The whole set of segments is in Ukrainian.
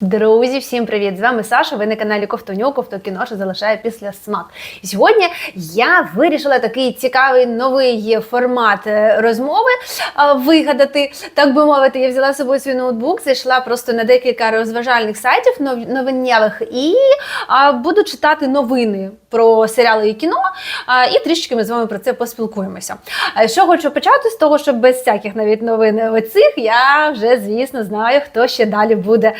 Друзі, всім привіт! З вами Саша. Ви на каналі Ковтоню, Ковтокіно, що залишає після смак. Сьогодні я вирішила такий цікавий новий формат е, розмови вигадати. Так би мовити, я взяла з собою свій ноутбук, зайшла просто на декілька розважальних сайтів нов- новиннявих і буду читати новини про серіали і кіно. І трішечки ми з вами про це поспілкуємося. Що хочу почати з того, що без всяких навіть новин оцих я вже, звісно, знаю, хто ще далі буде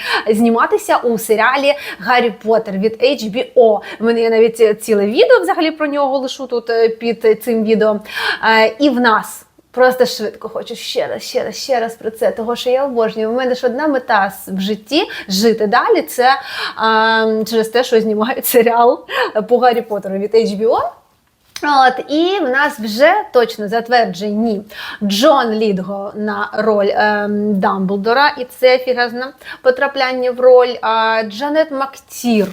зніматися у серіалі Гаррі Поттер від HBO. У мене є навіть ціле відео взагалі про нього лишу тут е, під цим відео. Е, І в нас. Просто швидко хочу ще раз, ще раз, ще раз про це, того що я обожнюю. У мене ж одна мета в житті жити далі. Це а, через те, що знімають серіал по Гаррі Поттеру від HBO. От, і в нас вже точно затверджені Джон Лідго на роль ем, Дамблдора, і це фігазне потрапляння в роль а, Джанет Мактір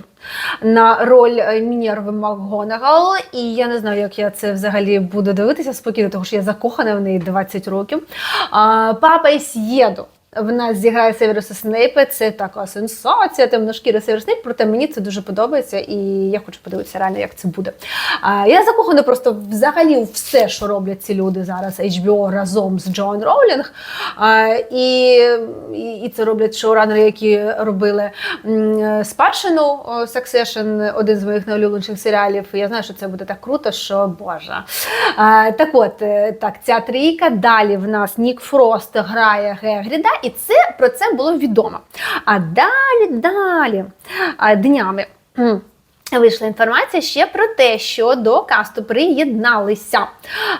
на роль е, Мінерви МакГонагал. І я не знаю, як я це взагалі буду дивитися спокійно, тому що я закохана в неї 20 років. А, Папа Ісьєдо. В нас зіграє Северуса Снейпа. Це така сенсація, темношкіра Северус Снейп, проте мені це дуже подобається, і я хочу подивитися реально, як це буде. А, я закохана просто взагалі все, що роблять ці люди зараз. HBO разом з Джон Роулінг. А, і, і, це роблять шоуранери, які робили спадщину Succession, один з моїх найулюбленіших серіалів. Я знаю, що це буде так круто, що боже. А, так от, е, так, ця трійка. Далі в нас Нік Фрост грає Гегріда, і це про це було відомо. А далі, далі, днями. Вийшла інформація ще про те, що до касту приєдналися.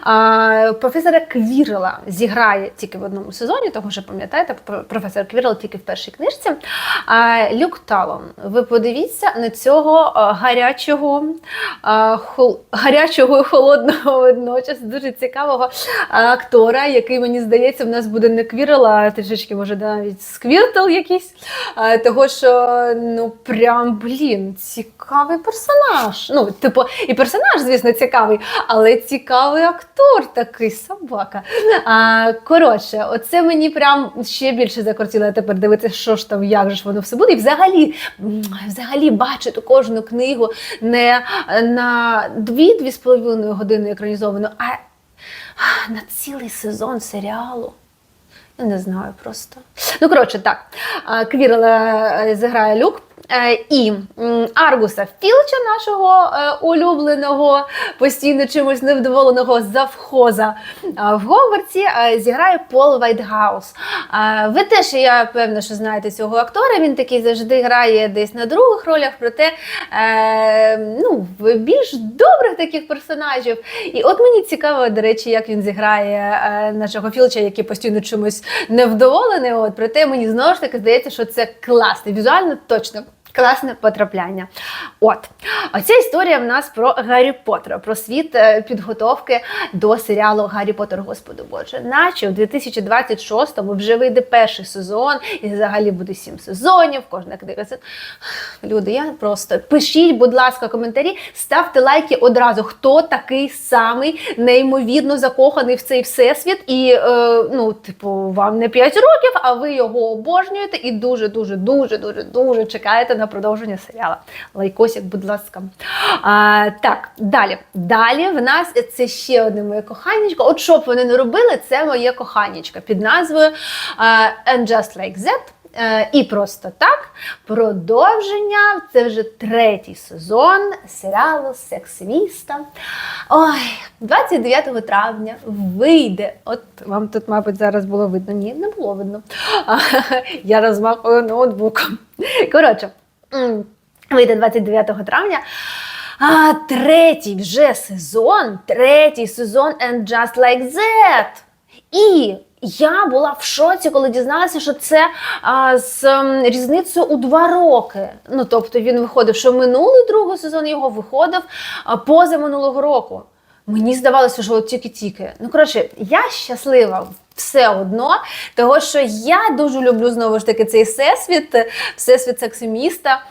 А, професора Квірела зіграє тільки в одному сезоні, тому що пам'ятаєте, про- професор Квірел тільки в першій книжці. А, Люк Талон. Ви подивіться на цього гарячого, а, хол, гарячого і холодного водночас, дуже цікавого актора, який мені здається, в нас буде не Квірел, а трішечки може навіть сквіртел якийсь. А, того що ну прям блін, цікавий персонаж. Ну, типу, і персонаж, звісно, цікавий, але цікавий актор такий собака. А, коротше, оце мені прям ще більше закортіло тепер дивитися, що ж там, як же ж воно все буде. І взагалі, взагалі бачити кожну книгу не на дві-дві з половиною години екранізовану, а на цілий сезон серіалу. Я не знаю просто. Ну, коротше, так. Квірла е, зіграє Люк. Е, І Аргуса Філча, нашого е, улюбленого, постійно чимось невдоволеного завхоза в Гогвартсі, е, зіграє Пол Вайтгаус. Ви теж, я певна, що знаєте цього актора. Він такий завжди грає десь на других ролях, проте е, ну, в більш добрих таких персонажів. І от мені цікаво, до речі, як він зіграє е, нашого Філча, який постійно чимось невдоволений. От проте мені знову ж таки здається, що це класне, візуально точно. Класне потрапляння. От оця історія в нас про Гаррі Поттера, про світ е, підготовки до серіалу Гаррі Поттер, Господи Боже. Наче у 2026-му вже вийде перший сезон, і взагалі буде сім сезонів. Кожна книга люди. Я просто пишіть, будь ласка, коментарі, ставте лайки одразу. Хто такий самий неймовірно закоханий в цей всесвіт? І е, ну, типу, вам не 5 років, а ви його обожнюєте і дуже, дуже, дуже, дуже, дуже чекаєте на продовження серіала. Лайкосик, будь ласка. А, так, далі. Далі в нас це ще одне моє коханечко. От що б вони не робили, це моє коханечко під назвою And Just Like That. Е, І просто так продовження. Це вже третій сезон серіалу Сексвіста. Ой, 29 травня вийде. От вам тут, мабуть, зараз було видно. Ні, не було видно. Я розмахую ноутбуком. Коротше, вийде 29 травня. А третій вже сезон, третій сезон And Just Like That. І я була в шоці, коли дізналася, що це а, з м, різницею у два роки. Ну, тобто він виходив, що минулий другий сезон його виходив а, поза минулого року. Мені здавалося, що от тільки-тільки. Ну, коротше, я щаслива все одно, того що я дуже люблю знову ж таки цей всесвіт, всесвіт сексиміста.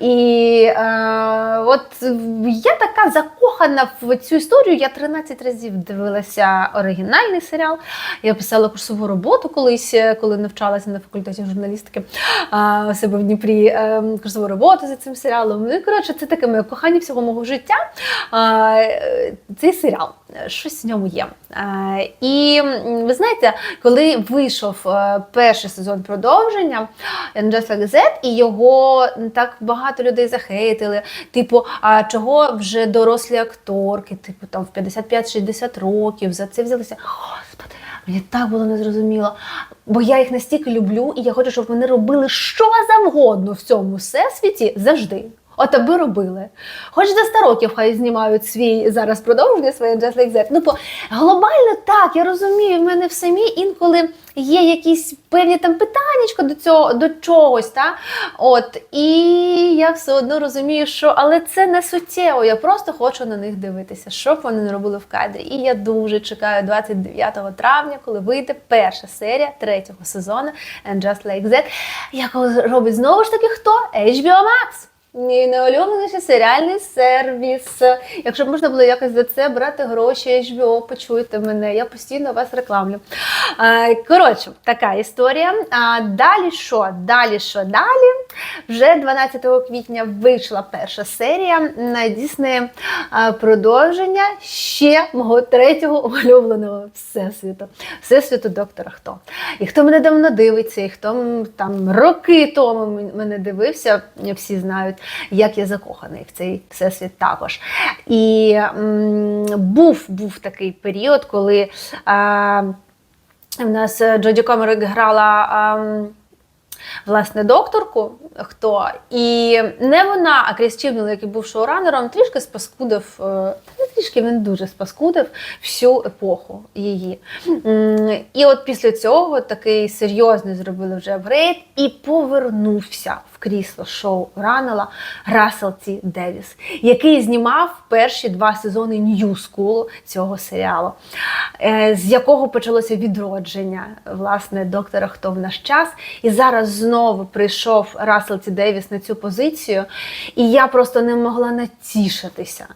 І е, от я така закохана в цю історію. Я 13 разів дивилася оригінальний серіал. Я писала курсову роботу колись, е, коли навчалася на факультеті журналістики а, у себе в Дніпрі. е, Курсову роботу за цим серіалом. Ну і коротше, це таке моє кохання всього мого життя. Е, Цей серіал, е, щось в ньому є. Е, І ви знаєте, коли вийшов е, перший сезон продовження Just Like That, і його так багато людей захейтили. Типу, а чого вже дорослі акторки, типу там в 55-60 років за це взялися. Господи, мені так було незрозуміло. Бо я їх настільки люблю, і я хочу, щоб вони робили що завгодно в цьому всесвіті завжди. От аби робили. Хоч за 100 років хай знімають свій зараз продовження своє Just Like That. Ну, по глобально так, я розумію, в мене в самі інколи є якісь певні там питаннячко до цього, до чогось. Та? От, і я все одно розумію, що але це не суттєво. Я просто хочу на них дивитися, що вони не робили в кадрі. І я дуже чекаю 29 травня, коли вийде перша серія третього сезону And Just Like That, яку робить знову ж таки хто? HBO Max. Мій найулюбленіший серіальний сервіс. Якщо б можна було якось за це брати гроші, HBO, почуйте мене, я постійно вас рекламлю. Коротше, така історія. А далі що? Далі що? Далі? Вже 12 квітня вийшла перша серія на е, продовження ще мого третього улюбленого всесвіту. Всесвіту доктора Хто. І хто мене давно дивиться, і хто там роки тому мене дивився, всі знають, як я закоханий в цей всесвіт також. І м, був, був такий період, коли е, в нас е, Джоді Комерик грала. ем, Власне, докторку, хто і не вона, а Кріс Чібнел, який був шоуранером, трішки спаскудив, е, трішки він дуже спаскудив всю епоху її. І от після цього такий серйозний зробили вже апгрейд і повернувся в крісло шоу Ранела Рассел Ті Девіс, який знімав перші два сезони Нью Скулу цього серіалу, е, з якого почалося відродження власне доктора Хто в наш час. І зараз знову прийшов Рассел Ті Девіс на цю позицію, і я просто не могла натішитися.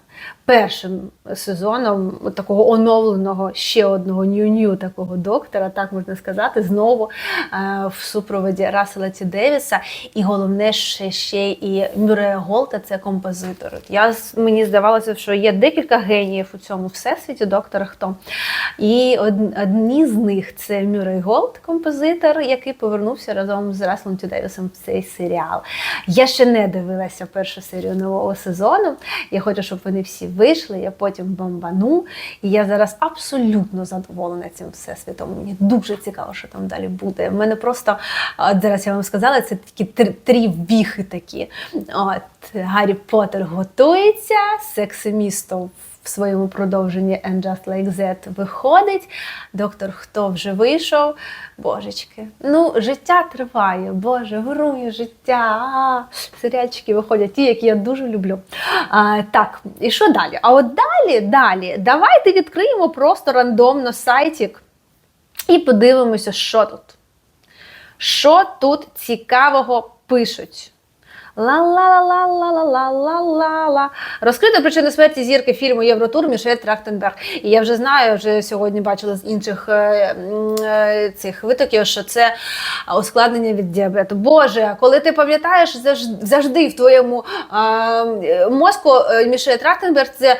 Першим сезоном такого оновленого ще одного нью-нью такого доктора, так можна сказати, знову е, в супроводі Рассела Ті Девіса. І головне ще, ще і Мюрея Голта це композитор. Я мені здавалося, що є декілька геніїв у цьому всесвіті доктора Хто. І од- одні з них це Мюррей Голд, композитор, який повернувся разом з Расселом Ті Девісом в цей серіал. Я ще не дивилася першу серію нового сезону. Я хочу, щоб вони всі вийшли. Я потім бомбану. І я зараз абсолютно задоволена цим всесвітом. Мені дуже цікаво, що там далі буде. У мене просто от зараз я вам сказала, це такі три, три віхи такі. От Гаррі Поттер готується, сексимісто в своєму продовженні And Just Like That виходить. Доктор Хто вже вийшов. Божечки, ну життя триває, Боже, вирує життя. Серіальчики виходять, ті, які я дуже люблю. А, так, і що далі? А от далі, далі, давайте відкриємо просто рандомно сайтик і подивимося, що тут. Що тут цікавого пишуть? Ла-ла-ла-ла-ла-ла-ла-ла. Розкрита причина смерті зірки фільму Євротур Мішель Трахтенберг. І я вже знаю, вже сьогодні бачила з інших е, е, цих витоків, що це ускладнення від діабету. Боже, коли ти пам'ятаєш завжди в твоєму мозку е, Мішель Трахтенберг це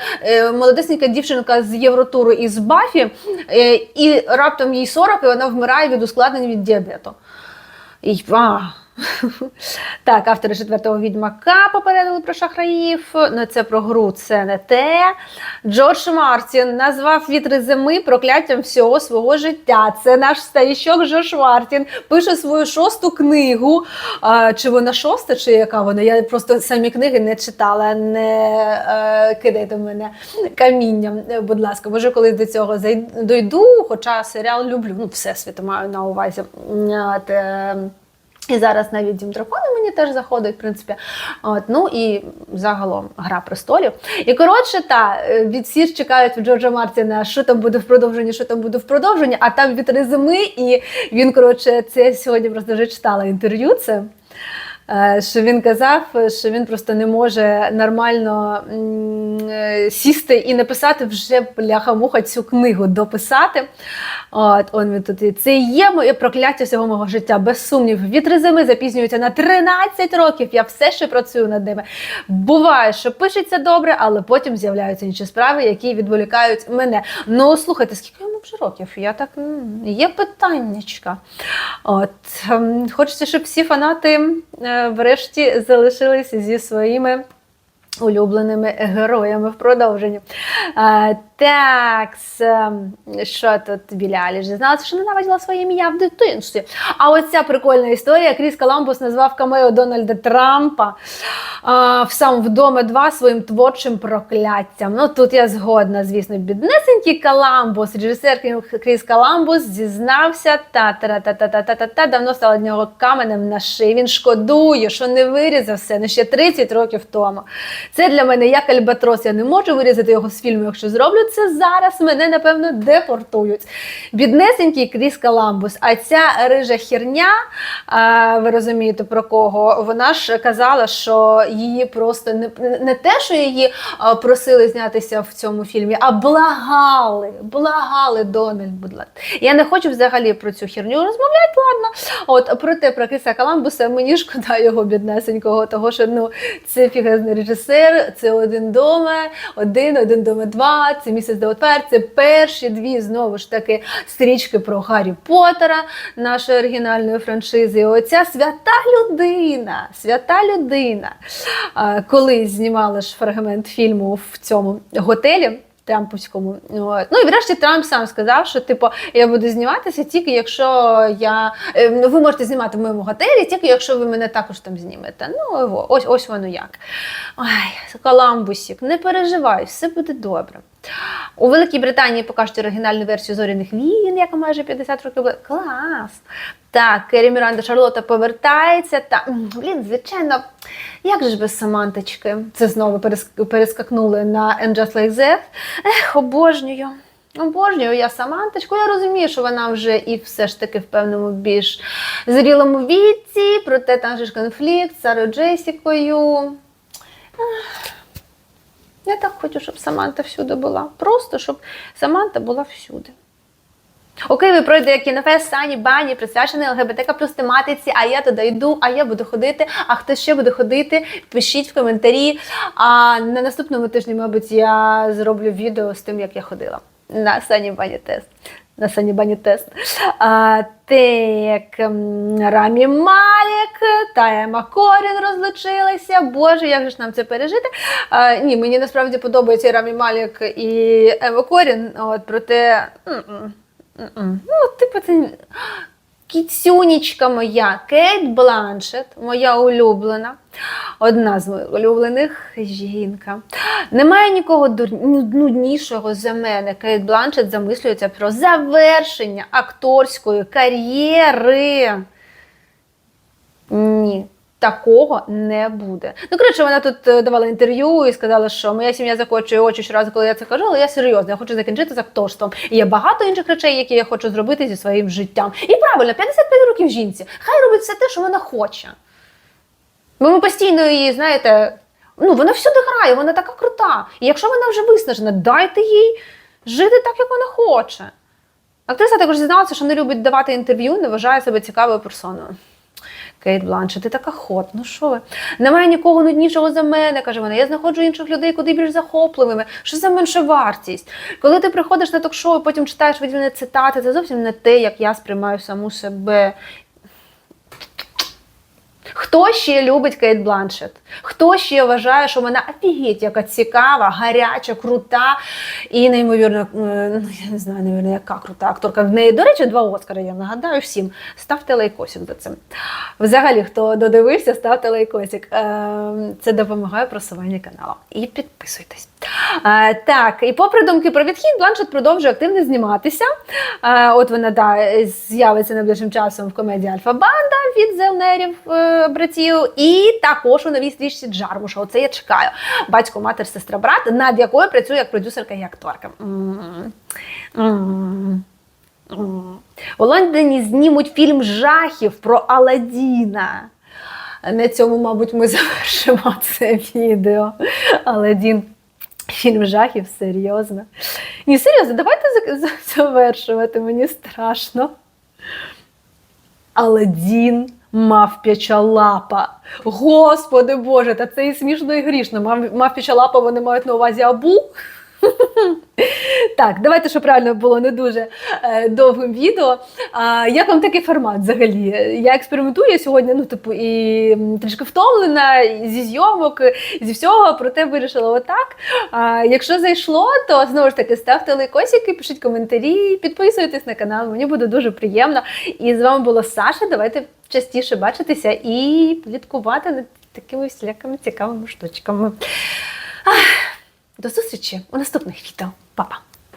молодесенька дівчинка з Євротуру із Бафі, е, і раптом їй 40, і вона вмирає від ускладнення від діабету. І, а. Так, автори четвертого відьмака попередили про шахраїв. Ну, це про гру, це не те. Джордж Мартін назвав вітри зими прокляттям всього свого життя. Це наш старічок Джордж Мартін. Пише свою шосту книгу. А, чи вона шоста, чи яка вона? Я просто самі книги не читала. Не е, кидайте мене камінням, будь ласка. Може, колись до цього дойду, хоча серіал люблю. Ну, всесвіту маю на увазі. От, е, І зараз навіть дім дракона мені теж заходить, в принципі. От, ну і загалом гра престолів. І коротше, та е, від всіх чекають від Джорджа Мартіна, що там буде в продовженні, що там буде в продовженні, а там вітри зими, і він, коротше, це сьогодні просто вже читала інтерв'ю. Це. Е, Що він казав, що він просто не може нормально е, сісти і написати вже бляха-муха цю книгу дописати. От, он він тут це є моє прокляття всього мого життя, без сумнів. Вітри зими запізнюються на 13 років. Я все ще працюю над ними. Буває, що пишеться добре, але потім з'являються інші справи, які відволікають мене. Ну слухайте, скільки йому вже років? Я так є питаннячка. От ем, хочеться, щоб всі фанати е, врешті залишилися зі своїми. Улюбленими героями в продовженні. А, так, с, що тут біля Аліш? Дізналася, що ненавиділа своє ім'я в дитинстві. А оця прикольна історія. Кріс Коламбус назвав камео Дональда Трампа а, в сам вдома 2 своїм творчим прокляттям. Ну тут я згодна, звісно, біднесенький Коламбус, режисер Кріс Коламбус зізнався та та та та та та та та давно стало для нього каменем на шиї. Він шкодує, що не вирізав все ну, ще 30 років тому. Це для мене як альбатрос. Я не можу вирізати його з фільму. Якщо зроблю це зараз, мене напевно депортують. Біднесенький Кріс Коламбус. А ця рижа херня, ви розумієте про кого? Вона ж казала, що її просто не, не те, що її просили знятися в цьому фільмі, а благали, благали Дональд, будь. Я не хочу взагалі про цю херню розмовляти, ладно. От проте про Криса Коламбуса мені шкода його біднесенького, того що ну це фігезний режисер, це один дома, один, один дома два, це місяць до отвер, це перші дві знову ж таки стрічки про Гаррі Поттера, нашої оригінальної франшизи. Оця свята людина, свята людина. Колись знімали ж фрагмент фільму в цьому готелі. Трампівському. От. Ну і врешті Трамп сам сказав, що типу я буду зніматися тільки якщо я е, ну, ви можете знімати в моєму готелі, тільки якщо ви мене також там знімете. Ну ось ось воно як. Ой, Коламбусік, не переживай, все буде добре. У Великій Британії покажуть оригінальну версію зоряних війн, яка майже 50 років була. Клас! Так, Кері Міранда Шарлота повертається. Та блін, звичайно, як же ж без Саманточки? Це знову перескакнули на And Just Like That. Ех, обожнюю. Обожнюю я Саманточку. Я розумію, що вона вже і все ж таки в певному більш зрілому віці, проте там же ж конфлікт з Сарою Джесікою. Я так хочу, щоб Саманта всюди була. Просто щоб Саманта була всюди. У Києві пройде кінофест Сані Бані, присвячений ЛГБТК плюс тематиці, а я туди йду, а я буду ходити, а хто ще буде ходити, пишіть в коментарі. А на наступному тижні, мабуть, я зроблю відео з тим, як я ходила на Сані Бані тест. На Сані Бані тест. А, так, Рамі Малік та Ема Корін розлучилися. Боже, як же ж нам це пережити? А, ні, мені насправді подобається Рамі Малік і Ема Корін, от, проте. м-м. Мгм. Ну, типу, це кіцюнічка моя, Кейт Бланшет, моя улюблена, одна з моїх улюблених жінка. Немає нікого нуднішого за мене. Кейт Бланшет замислюється про завершення акторської кар'єри. Ні. Такого не буде. Ну, коротше, вона тут е, давала інтерв'ю і сказала, що моя сім'я закочує очі щоразу, коли я це кажу, але я серйозно, я хочу закінчити з акторством. І є багато інших речей, які я хочу зробити зі своїм життям. І правильно, 55 років жінці. Хай робить все те, що вона хоче. Бо ми постійно її, знаєте, ну вона всюди грає, вона така крута. І якщо вона вже виснажена, дайте їй жити так, як вона хоче. Актриса також зізналася, що не любить давати інтерв'ю, не вважає себе цікавою персоною. Кейт Бланшет, ти така хот, ну що ви? Немає нікого нуднішого за мене, каже вона. Я знаходжу інших людей куди більш захопливими. Що за менша вартість? Коли ти приходиш на ток-шоу і потім читаєш виділені цитати, це зовсім не те, як я сприймаю саму себе. Хто ще любить Кейт Бланшет? Хто ще вважає, що вона офігеть, яка цікава, гаряча, крута і неймовірно, ну я не знаю, неймовірно, яка крута акторка. В неї, до речі, два Оскари. Я нагадаю всім. Ставте лайкосик за це. Взагалі, хто додивився, ставте лайкосик. Е, Це допомагає просуванню каналу. І підписуйтесь. Е, так, і попри думки про відхід, Бланшет продовжує активно зніматися. Е, от вона да, з'явиться найближчим часом в комедії Альфа Банда від Зелнерів е, братів, і також у новій стрічці Джармуша. Оце я чекаю. Батько, матер, сестра, брат, над якою працює як продюсерка і акторка. У Лондоні знімуть фільм жахів про Аладдіна. На цьому, мабуть, ми завершимо це відео. Аладдін. Фільм жахів, серйозно. Ні, серйозно, давайте за- за- завершувати, мені страшно. Але Дін мав п'яча лапа. Господи Боже, та це і смішно, і грішно. Мав- лапа, вони мають на увазі абу. Так, давайте, щоб правильно було не дуже е, довгим відео. А, як вам такий формат взагалі? Я експериментую сьогодні, ну, типу, і трішки втомлена зі зйомок, зі всього, проте вирішила отак. А, якщо зайшло, то знову ж таки ставте лайкосики, пишіть коментарі, підписуйтесь на канал, мені буде дуже приємно. І з вами була Саша. Давайте частіше бачитися і пліткувати над такими всілякими цікавими штучками. Ах, До зустрічі у наступних відео. Па-па!